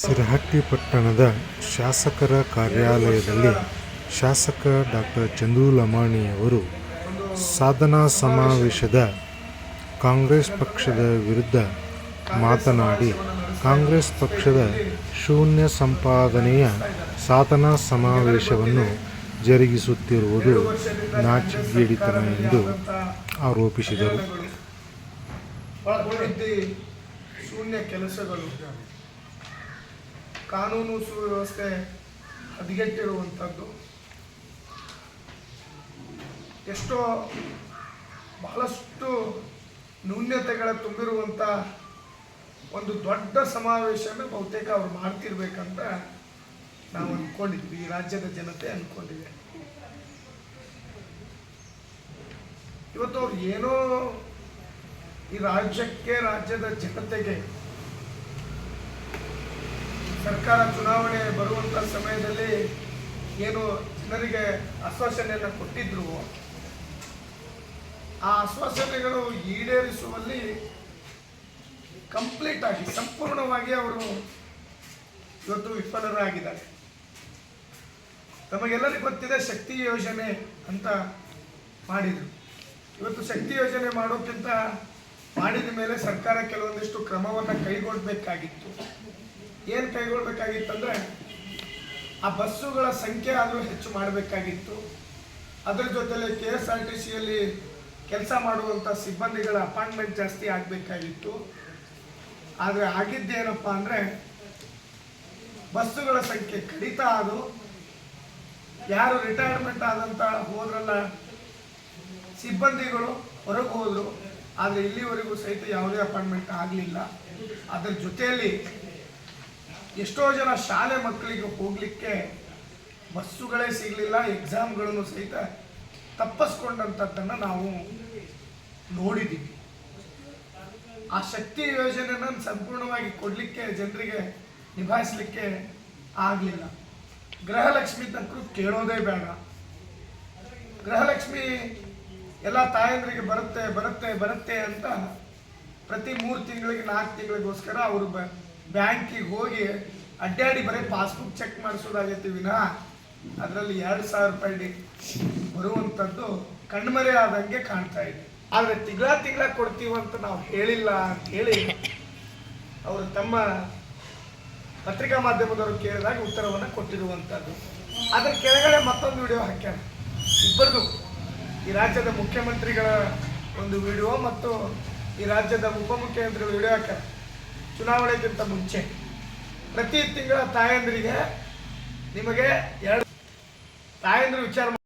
ಸಿರಹಟ್ಟಿ ಪಟ್ಟಣದ ಶಾಸಕರ ಕಾರ್ಯಾಲಯದಲ್ಲಿ ಶಾಸಕ ಡಾಕ್ಟರ್ ಚಂದು ಲಮಾಣಿಯವರು ಸಾಧನಾ ಸಮಾವೇಶದ ಕಾಂಗ್ರೆಸ್ ಪಕ್ಷದ ವಿರುದ್ಧ ಮಾತನಾಡಿ, ಕಾಂಗ್ರೆಸ್ ಪಕ್ಷದ ಶೂನ್ಯ ಸಂಪಾದನೆಯ ಸಾಧನಾ ಸಮಾವೇಶವನ್ನು ಜರುಗಿಸುತ್ತಿರುವುದು ನಾಚಿಗೇಡಿತನ ಎಂದು ಆರೋಪಿಸಿದರು. ಶೂನ್ಯ ಕೆಲಸಗಳು. ಕಾನೂನು ಸುವ್ಯವಸ್ಥೆ ಹದಗೆಟ್ಟಿರುವಂಥದ್ದು ಎಷ್ಟೋ ಬಹಳಷ್ಟು ನ್ಯೂನ್ಯತೆಗಳ ತುಂಬಿರುವಂಥ ಒಂದು ದೊಡ್ಡ ಸಮಾವೇಶನ ಬಹುತೇಕ ಅವ್ರು ಮಾಡ್ತಿರ್ಬೇಕಂತ ನಾವು ಅಂದ್ಕೊಂಡಿದ್ವಿ ಈ ರಾಜ್ಯದ ಜನತೆ ಅಂದ್ಕೊಂಡಿದೆ ಇವತ್ತು ಅವ್ರು ಏನೋ ಈ ರಾಜ್ಯಕ್ಕೆ, ರಾಜ್ಯದ ಜನತೆಗೆ ಸರ್ಕಾರ ಚುನಾವಣೆ ಬರುವಂತ ಸಮಯದಲ್ಲಿ ಏನು ಜನರಿಗೆ ಆಶ್ವಾಸನೆಯನ್ನು ಕೊಟ್ಟಿದ್ರು, ಆ ಆಶ್ವಾಸನೆಗಳು ಈಡೇರಿಸುವಲ್ಲಿ ಕಂಪ್ಲೀಟ್ ಆಗಿ, ಸಂಪೂರ್ಣವಾಗಿ ಅವರು ಇವತ್ತು ವಿಫಲರಾಗಿದ್ದಾರೆ. ತಮಗೆಲ್ಲರಿಗೂ ಗೊತ್ತಿದೆ ಶಕ್ತಿ ಯೋಜನೆ ಅಂತ ಮಾಡಿದ್ರು. ಇವತ್ತು ಶಕ್ತಿ ಯೋಜನೆ ಮಾಡೋಕ್ಕಿಂತ ಮಾಡಿದ ಮೇಲೆ ಸರ್ಕಾರ ಕೆಲವೊಂದಿಷ್ಟು ಕ್ರಮವನ್ನು ಕೈಗೊಳ್ಳಬೇಕಾಗಿತ್ತು ಏನು ಕೈಗೊಳ್ಬೇಕಾಗಿತ್ತಂದ್ರೆ, ಆ ಬಸ್ಸುಗಳ ಸಂಖ್ಯೆ ಆದರೂ ಹೆಚ್ಚು ಮಾಡಬೇಕಾಗಿತ್ತು. ಅದರ ಜೊತೆಲಿ ಕೆ ಎಸ್ ಆರ್ ಟಿ ಸಿಯಲ್ಲಿ ಕೆಲಸ ಮಾಡುವಂಥ ಸಿಬ್ಬಂದಿಗಳ ಅಪಾಯಿಂಟ್ಮೆಂಟ್ ಜಾಸ್ತಿ ಆಗಬೇಕಾಗಿತ್ತು. ಆದರೆ ಆಗಿದ್ದೇನಪ್ಪ ಅಂದರೆ, ಬಸ್ಸುಗಳ ಸಂಖ್ಯೆ ಕಡಿತ ಅದು ಯಾರು ರಿಟೈರ್ಮೆಂಟ್ ಆದಂಥ ಹೋದ್ರಲ್ಲ, ಸಿಬ್ಬಂದಿಗಳು ಹೊರಗೆ ಹೋದರು. ಆದರೆ ಇಲ್ಲಿವರೆಗೂ ಸಹಿತ ಯಾವುದೇ ಅಪಾಯಿಂಟ್ಮೆಂಟ್ ಆಗಲಿಲ್ಲ. ಅದರ ಜೊತೆಯಲ್ಲಿ ಎಷ್ಟೋ ಜನ ಶಾಲೆ ಮಕ್ಕಳಿಗೆ ಹೋಗಲಿಕ್ಕೆ ಬಸ್ಸುಗಳೇ ಸಿಗಲಿಲ್ಲ ಎಕ್ಸಾಮ್ಗಳನ್ನು ಸಹಿತ ತಪ್ಪಿಸ್ಕೊಂಡಂಥದ್ದನ್ನು ನಾವು ನೋಡಿದ್ದೀವಿ ಆ ಶಕ್ತಿ ಯೋಜನೆಯನ್ನು ಸಂಪೂರ್ಣವಾಗಿ ಕೊಡಲಿಕ್ಕೆ, ಜನರಿಗೆ ನಿಭಾಯಿಸಲಿಕ್ಕೆ ಆಗಲಿಲ್ಲ. ಗೃಹಲಕ್ಷ್ಮಿ ತನಕ ಕೇಳೋದೇ ಬೇಡ. ಗೃಹಲಕ್ಷ್ಮಿ ಎಲ್ಲ ತಾಯಂದ್ರಿಗೆ ಬರುತ್ತೆ ಬರುತ್ತೆ ಬರುತ್ತೆ ಅಂತ ಪ್ರತಿ ಮೂರು ತಿಂಗಳಿಗೆ, ನಾಲ್ಕು ತಿಂಗಳಿಗೋಸ್ಕರ ಅವರು ಬ್ಯಾಂಕಿಗೆ ಹೋಗಿ ಅಡ್ಡಾಡಿ ಬರೀ ಪಾಸ್ಬುಕ್ ಚೆಕ್ ಮಾಡಿಸೋದಾಗೈತಿ ವಿನಃ. ಅದರಲ್ಲಿ ಎರಡು ಸಾವಿರ ರೂಪಾಯಿ ಬರುವಂಥದ್ದು ಕಣ್ಮರೆ ಆದಂಗೆ ಕಾಣ್ತಾ ಇದೆ. ಆದರೆ ತಿಂಗಳ ತಿಂಗಳ ಕೊಡ್ತೀವಂತ ನಾವು ಹೇಳಿಲ್ಲ ಅಂತ ಹೇಳಿ ಅವರು ತಮ್ಮ ಪತ್ರಿಕಾ ಮಾಧ್ಯಮದವರು ಕೇಳಿದಾಗ ಉತ್ತರವನ್ನು ಕೊಟ್ಟಿರುವಂಥದ್ದು. ಅದರ ಕೆಳಗಡೆ ಮತ್ತೊಂದು ವಿಡಿಯೋ ಹಾಕ್ಯಾರ. ಇಬ್ಬರದು. ಈ ರಾಜ್ಯದ ಮುಖ್ಯಮಂತ್ರಿಗಳ ಒಂದು ವಿಡಿಯೋ ಮತ್ತು ಈ ರಾಜ್ಯದ ಉಪಮುಖ್ಯಮಂತ್ರಿಗಳ ವಿಡಿಯೋ ಹಾಕ್ಯಾರ. ಚುನಾವಣೆಗಿಂತ ಮುಂಚೆ. ಪ್ರತಿ ತಿಂಗಳ ತಾಯಂದ್ರಿಗೆ ನಿಮಗೆ ಎರಡು ತಾಯಂದ್ರ ವಿಚಾರ